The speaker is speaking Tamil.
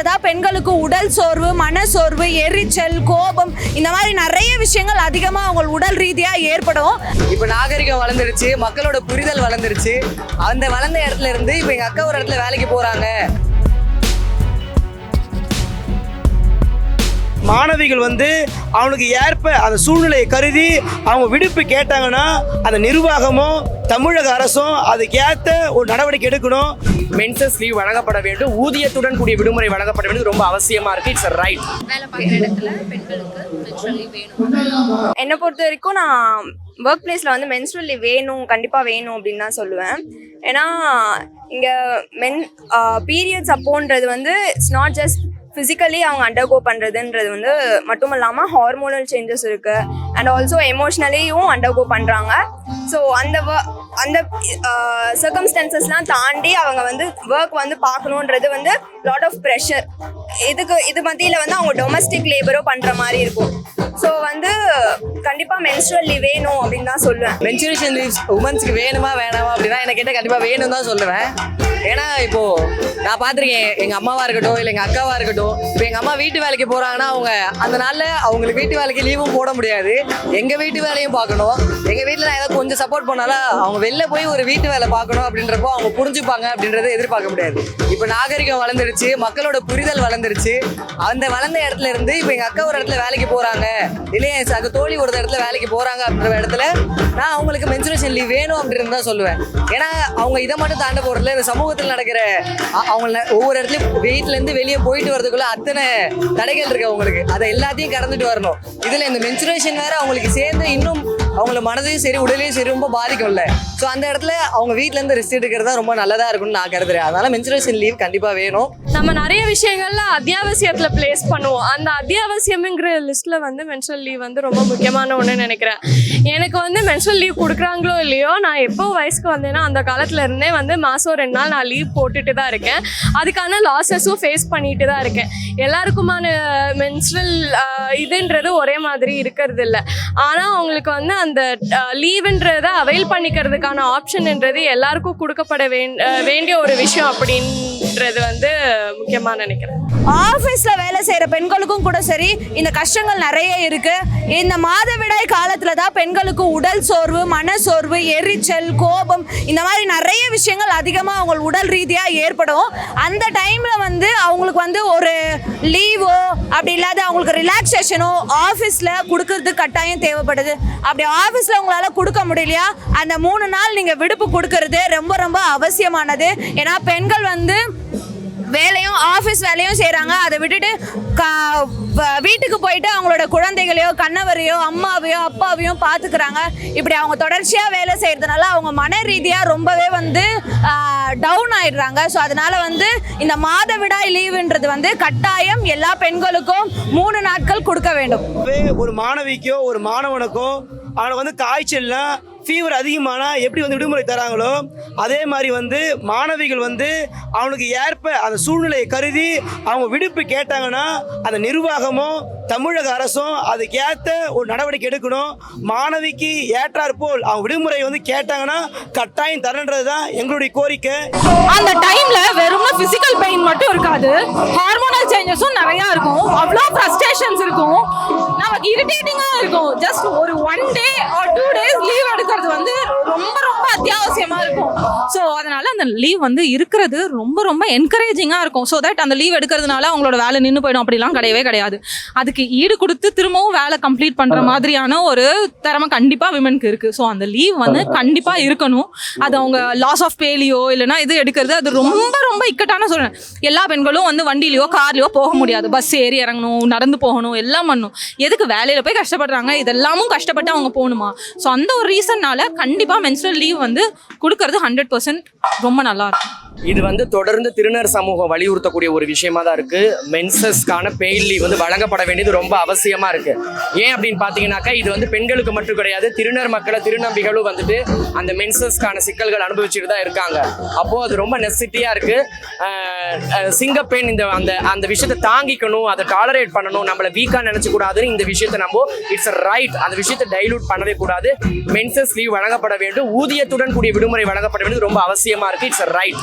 தான் பெண்களுக்கு உடல் சோர்வு மன சோர்வு எரிச்சல் கோபம் இந்த மாதிரி நிறைய விஷயங்கள் அதிகமாக அவங்க உடல் ரீதியாக ஏற்படும். இப்போ நாகரிகம் வளர்ந்துருச்சு மக்களோட புரிதல் வளர்ந்துருச்சு. அந்த வளர்ந்த இடத்துல இருந்து இப்போ எங்கள் அக்கா ஒரு இடத்துல வேலைக்கு போகிறாங்க மாணவிகள் வந்து அவனுக்கு ஏற்ப அந்த சூழ்நிலையை கருதி அவங்க விடுப்பு கேட்டாங்கன்னா அந்த நிர்வாகமும் தமிழக அரசும் அதுக்கேற்ற ஒரு நடவடிக்கை எடுக்கணும். மென்சஸ் லீவ் வழங்கப்பட வேண்டும். ஊதியத்துடன் கூடிய விடுமுறை வழங்கப்பட வேண்டும். ரொம்ப அவசியமா இருக்கு. இட்ஸ் ரைட் என்னை பொறுத்த வரைக்கும் நான் ஒர்க் பிளேஸில் வந்து மென்ஸ்ட்ரல் லீவ் வேணும் கண்டிப்பாக வேணும் அப்படின்னு தான் சொல்லுவேன். ஏன்னா இங்கே மென் பீரியட்ஸ் அப்போன்றது வந்து இட்ஸ் நாட் ஜஸ்ட் ஃபிசிக்கலி அவங்க அண்டர்கோ பண்ணுறதுன்றது வந்து மட்டும் இல்லாமல் ஹார்மோனல் சேஞ்சஸ் இருக்குது அண்ட் ஆல்சோ எமோஷ்னலியும் அண்டர்கோ பண்ணுறாங்க ஸோ அந்த அந்த சர்க்கம்ஸ்டன்சஸ்லாம் தாண்டி அவங்க வந்து ஒர்க் வந்து பார்க்கணுன்றது வந்து லாட் ஆஃப் ப்ரெஷர் இதுக்கு இது மத்தியில் வந்து அவங்க டொமஸ்டிக் லேபரோ பண்ணுற மாதிரி இருக்கும். ஸோ வந்து கண்டிப்பாக menstrual லீவ் வேணும் அப்படின்னு தான் சொல்லுவேன். மென்சுரேஷன் லீவ்ஸ் உமன்ஸ்க்கு வேணுமா வேணாமா அப்படின்னா எனக்கு கேட்டால் கண்டிப்பாக வேணும் தான் சொல்லுவேன். ஏன்னா இப்போது நான் பார்த்துருக்கேன் எங்கள் அம்மாவாக இருக்கட்டும் இல்லை எங்கள் அக்காவாக இருக்கட்டும் இப்போ எங்கள் அம்மா வீட்டு வேலைக்கு போகிறாங்கன்னா அவங்க அந்த நாளில் அவங்களுக்கு வீட்டு வேலைக்கு லீவும் போட முடியாது. எங்கள் வீட்டு வேலையும் பார்க்கணும். எங்கள் வீட்டில் நான் ஏதாவது கொஞ்சம் சப்போர்ட் பண்ணாலும் அவங்க வெளில போய் ஒரு வீட்டு வேலை பார்க்கணும் அப்படின்றப்போ அவங்க புரிஞ்சுப்பாங்க அப்படின்றத எதிர்பார்க்க முடியாது. இப்போ நாகரிகம் வளர்ந்துருச்சு மக்களோட புரிதல் வளர்ந்துருச்சு. அந்த வளர்ந்த இடத்துல இருந்து இப்போ எங்கள் அக்கா ஒரு இடத்துல வேலைக்கு போகிறாங்க இல்லையா என் சக தோழி ஒரு இடத்துல வேலைக்கு போகிறாங்க அப்படின்ற இடத்துல நான் அவங்களுக்கு மென்சுரேஷன் லீவ் வேணும் அப்படின்னு தான் சொல்லுவேன். ஏன்னா அவங்க இதை மட்டும் தாண்ட போகிறதுல இந்த சமூகத்தில் நடக்கிற அவங்க ஒவ்வொரு இடத்துலையும் வீட்டிலேருந்து வெளியே போயிட்டு வரதுக்குள்ள அத்தனை தடைகள் இருக்கு அவங்களுக்கு. அதை எல்லாத்தையும் கடந்துட்டு வரணும். இதில் இந்த மென்சுரேஷன் வேற அவங்களுக்கு சேர்ந்து இன்னும் அவங்கள மனதையும் சரி உடலையும் சரி ரொம்ப பாதிக்கும்ல. ஸோ அந்த இடத்துல அவங்க வீட்டிலேருந்து ரெஸ்ட் எடுக்கிறது தான் ரொம்ப நல்லதாக இருக்கும்னு நான் கருதுறேன். அதனால மென்சுரேஷன் லீவ் கண்டிப்பாக வேணும். நம்ம நிறைய விஷயங்கள்ல அத்தியாவசியத்துல பிளேஸ் பண்ணுவோம். அந்த அத்தியாவசியம்ங்கிற லிஸ்ட்ல வந்து மென்சுரல் லீவ் வந்து ரொம்ப முக்கியமான ஒன்று நினைக்கிறேன். எனக்கு வந்து மென்சுரல் லீவ் கொடுக்குறாங்களோ இல்லையோ நான் எப்போ வயசுக்கு வந்தேன்னா அந்த காலத்துல இருந்தே வந்து மாசம் ரெண்டு நாள் நான் லீவ் போட்டுட்டு தான் இருக்கேன். அதுக்கான லாஸஸும் ஃபேஸ் பண்ணிட்டு தான் இருக்கேன். எல்லாருக்குமான மென்சுரல் இதுன்றது ஒரே மாதிரி இருக்கிறது இல்லை. ஆனால் அவங்களுக்கு வந்து அந்த லீவுன்றதை அவைல் பண்ணிக்கிறதுக்கான ஆப்ஷன்ன்றது எல்லாருக்கும் கொடுக்கப்பட வேண்டிய ஒரு விஷயம் அப்படின்றது வந்து முக்கியமாக நினைக்கிறேன். ஆஃபீஸில் வேலை செய்கிற பெண்களுக்கும் கூட சரி இந்த கஷ்டங்கள் நிறைய இருக்கு. இந்த மாதவிடாய் காலத்தில் தான் பெண்களுக்கு உடல் சோர்வு மன சோர்வு எரிச்சல் கோபம் இந்த மாதிரி நிறைய விஷயங்கள் அதிகமாக அவங்க உடல் ரீதியாக ஏற்படும். அந்த டைமில் வந்து அவங்களுக்கு வந்து ஒரு லீவோ அப்படி இல்லாத அவங்களுக்கு ரிலாக்ஸேஷனோ ஆஃபீஸில் கொடுக்கறது கட்டாயம் தேவைப்படுது. அப்படி ஆஃபீஸில் உங்களால் கொடுக்க முடியலையா? அந்த மூணு நாள் நீங்கள் விடுப்பு கொடுக்கறது ரொம்ப ரொம்ப அவசியமானது. ஏன்னா பெண்கள் வந்து வேலையும் ஆஃபீஸ் வேலையும் செய்கிறாங்க அதை விட்டுட்டு கா- வீட்டுக்கு போயிட்டு அவங்களோட குழந்தைகளையோ கணவரையோ அம்மாவையோ அப்பாவையும் பார்த்துக்கிறாங்க. இப்படி அவங்க தொடர்ச்சியாக வேலை செய்கிறதுனால அவங்க மன ரீதியாக ரொம்பவே வந்து டவுன் ஆயிடுறாங்க. ஸோ அதனால வந்து இந்த மாதவிடாய் லீவுன்றது வந்து கட்டாயம் எல்லா பெண்களுக்கும் மூணு நாட்கள் கொடுக்க வேண்டும். ஒரு மாணவிக்கோ ஒரு மாணவனுக்கோ அவனுக்கு வந்து காய்ச்சல்னா ஃபீவர் அதிகமானால் எப்படி வந்து விடுமுறை தராங்களோ அதே மாதிரி வந்து மாணவிகள் வந்து அவனுக்கு ஏற்ப அந்த சூழ்நிலையை கருதி அவங்க விடுப்பு கேட்டாங்கன்னா அந்த நிர்வாகமும் தமிழக அரசும் அதுக்கேற்ற ஒரு நடவடிக்கை எடுக்கணும். மாணவிக்கு ஏற்றாற் போல் அவங்க விடுமுறை வந்து கேட்டாங்கன்னா கட்டாயம் தரன்றது தான் எங்களுடைய கோரிக்கை. அந்த டைம்ல வெறும் பிசிக்கல் பெயின் மட்டும் இருக்காது. ஹார்மோனல் சேஞ்சஸும் நிறைய இருக்கும். அவ்வளோ ஃப்ரஸ்ட்ரேஷன்ஸ் இருக்கும். நமக்கு இரிட்டேட்டிங்காக இருக்கும். ஜஸ்ட் ஒரு ஒன் டே டேஸ் லீவ் எடுக்கிறது வந்து ரொம்ப ரொம்ப அத்தியாவசியமா இருக்கும் ஸோ அதனால அந்த லீவ் வந்து இருக்கிறது ரொம்ப ரொம்ப என்கரேஜிங்கா இருக்கும். ஸோ தட் அந்த லீவ் எடுக்கிறதுனால அவங்களோட வேலை நின்று போயிடும். அப்படிலாம் கிடையவே கிடையாது. அதுக்கு ஈடு கொடுத்து திரும்பவும் வேலை கம்ப்ளீட் பண்ற மாதிரியான ஒரு திறமை கண்டிப்பா விமனுக்கு இருக்கு. ஸோ அந்த லீவ் வந்து கண்டிப்பா இருக்கணும். அது அவங்க லாஸ் ஆஃப் பேலியோ இல்லைன்னா இது எடுக்கிறது அது ரொம்ப ரொம்ப இக்கட்டான சொல்றேன் எல்லா பெண்களும் வந்து வண்டியிலயோ கார்லயோ போக முடியாது. பஸ் ஏறி இறங்கணும் நடந்து போகணும் எல்லாம் பண்ணணும். எதுக்கு வேலையில போய் கஷ்டப்படுறாங்க? இதெல்லாமும் கஷ்டப்பட்டு அவங்க போகணுமா? ஸோ அந்த ஒரு ரீசன்னால கண்டிப்பா மென்ஸ்ட்ரல் லீவ் வந்து கொடுக்கறது ஹண்ட்ரட் பர்சன்ட் ரொம்ப நல்லா இருக்கும் இது வந்து தொடர்ந்து திருநர் சமூகம் வலியுறுத்தக்கூடிய ஒரு விஷயமா தான் இருக்கு. மென்சஸ்க்கான பெயின் லீவ் வந்து வழங்கப்பட வேண்டியது ரொம்ப அவசியமா இருக்கு. ஏன் அப்படின்னு பாத்தீங்கன்னாக்கா இது வந்து பெண்களுக்கு மட்டும் கிடையாது திருநர் மக்களை திருநம்பிகளும் வந்துட்டு அந்த மென்சஸ்க்கான சிக்கல்கள் அனுபவிச்சுட்டு தான் இருக்காங்க. அப்போ அது ரொம்ப நெசிட்டியா இருக்கு. சிங்கப்பெண் இந்த அந்த அந்த விஷயத்தை தாங்கிக்கணும் அதை டாலரேட் பண்ணணும் நம்மளை வீக்கா நினைச்சு கூடாதுன்னு இந்த விஷயத்தை நம்ம இட்ஸ் ரைட் அந்த விஷயத்தை டைலூட் பண்ணவே கூடாது. மென்சஸ் லீவ் வழங்கப்பட வேண்டும். ஊதியத்துடன் கூடிய விடுமுறை வழங்கப்பட வேண்டியது ரொம்ப அவசியமா இருக்கு. It's right